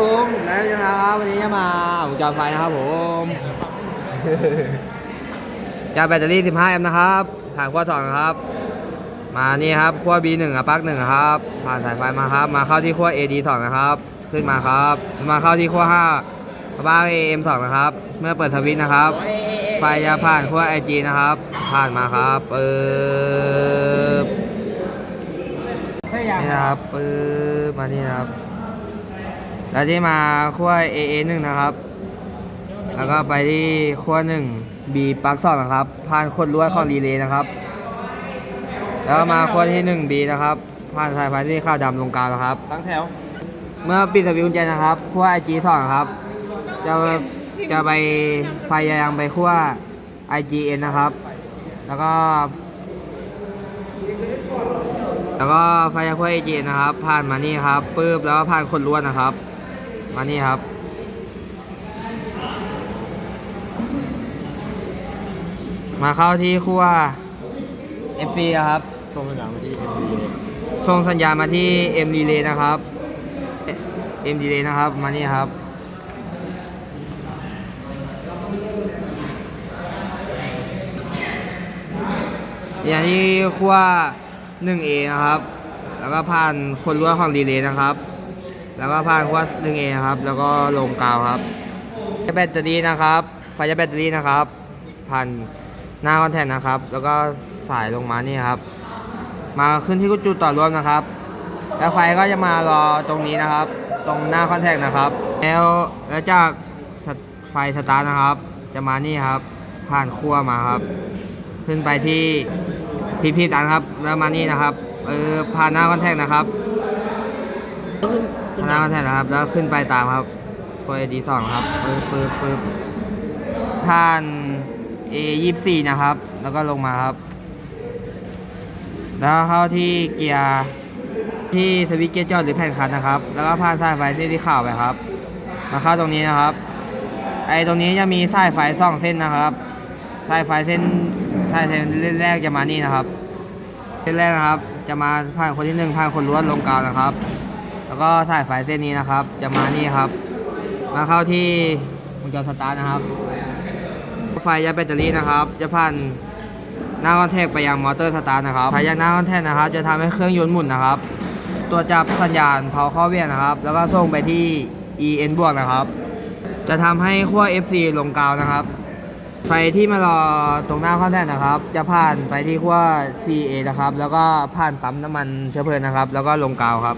ผมแล้วนะครับวันนี้จะมาเอาวงจรไฟนะครับผมจานแบตเตอรี่ 15 แอมป์นะครับผ่านขั้วสองนะครับ มานี่ครับขั้ว B1 กับปลั๊กหนึ่งครับ ผ่านสายไฟมาครับ มาเข้าที่ขั้ว AD 2นะครับ ขึ้นมาครับ มาเข้าที่ขั้ว5ปลั๊ก AM 2นะครับ เมื่อเปิดทวิตนะครับ ไฟจะผ่านขั้ว IG นะครับ ผ่านมาครับปึ๊บนี่นะครับปึ๊บมานี่นะครับ แล้วที่มาขั้ว AA 1นะครับ แล้วก็ไปที่ขั้ว1 B ปลั๊ก2นะครับ ผ่านคนลวดของรีเลย์นะครับ แล้วก็มาขั้วที่ 1 B นะครับ ผ่านสายไฟที่ขาวดำลงกลางนะครับ ตั้งแถว เมื่อปิดสวิตช์กุญแจนะครับขั้ว IG 2นะครับ จะจะไปไฟยังไปขั้ว IGN นะครับ แล้วก็ แล้วก็ไฟจากขั้ว IGN นะครับ ผ่านมานี่ครับปึ๊บแล้วก็ผ่านคนลวดนะครับ มานี่ครับ มาเข้าที่ขั้ว f อครับตรงสนามที่เอ็มดีเลยส่งสัญญาณมาที่ M Relay นะครับ M Relay นะครับ มานี่ครับ อย่างที่ขั้ว 1A นะครับ แล้วก็ผ่านคนรั้วของรีเลย์นะครับ แล้วก็ผ่านขั้ว 1A นะครับ แล้วก็ลงกาวครับแบตเตอรี่นะครับ ไฟจากแบตเตอรี่นะครับ ผ่านหน้าคอนแทคนะครับ แล้วก็สายลงมานี่ครับ มาขึ้นที่จุดต่อรวมนะครับ แล้วไฟก็จะมารอตรงนี้นะครับ ตรงหน้าคอนแทคนะครับ แล้วแล้วจากไฟสตาร์ทนะครับ จะมานี่ครับ ผ่านขั้วมาครับ ขึ้นไปที่พีพีตันครับ แล้วมานี่นะครับ เออผ่านหน้าคอนแทคนะครับ ผ่านหน้านแทคนะครับ แล้วขึ้นไปตามครับขั้วเอดีสองครับปึ๊บปึ๊บปึ๊บผ่าน A ยี่สี่นะครับ แล้วก็ลงมาครับ แล้วเข้าที่เกียร์ที่สวิตเกียร์จอดหรือแผ่นคันนะครับ แล้วก็ผ่านสายไฟที่ที่ข่าวไปครับ มาเข้าตรงนี้นะครับ ไอ้ตรงนี้จะมีสายไฟสองเส้นนะครับสายไฟเส้นสายเส้นแรกจะมานี่นะครับ เส้นแรกนะครับ จะมาผ่านคนที่หนึ่งผ่านคนล้วนลงกาวนะครับ แล้วก็สายไฟเส้นนี้นะครับ จะมานี่ครับ มาเข้าที่วงจรสตาร์ทนะครับ ไฟยาแบตเตอรี่นะครับ จะผ่านหน้าคอนแทคไปยังมอเตอร์สตาร์ทนะครับภายจากหน้าคอนแทคนะครับ จะทำให้เครื่องยนต์หมุนนะครับ ตัวจับสัญญาณเผาข้าเวียนนะครับ แล้วก็ส่งไปที่ EN บวกนะครับ จะทำให้ขั้ว FC ลงกาวนะครับ ไฟที่มารอตรงหน้าคอนแทคนะครับ จะผ่านไปที่ขั้ว CA นะครับ แล้วก็ผ่านปั๊มน้ำมันเชื้อเพลิงนะครับ แล้วก็ลงกาวครับ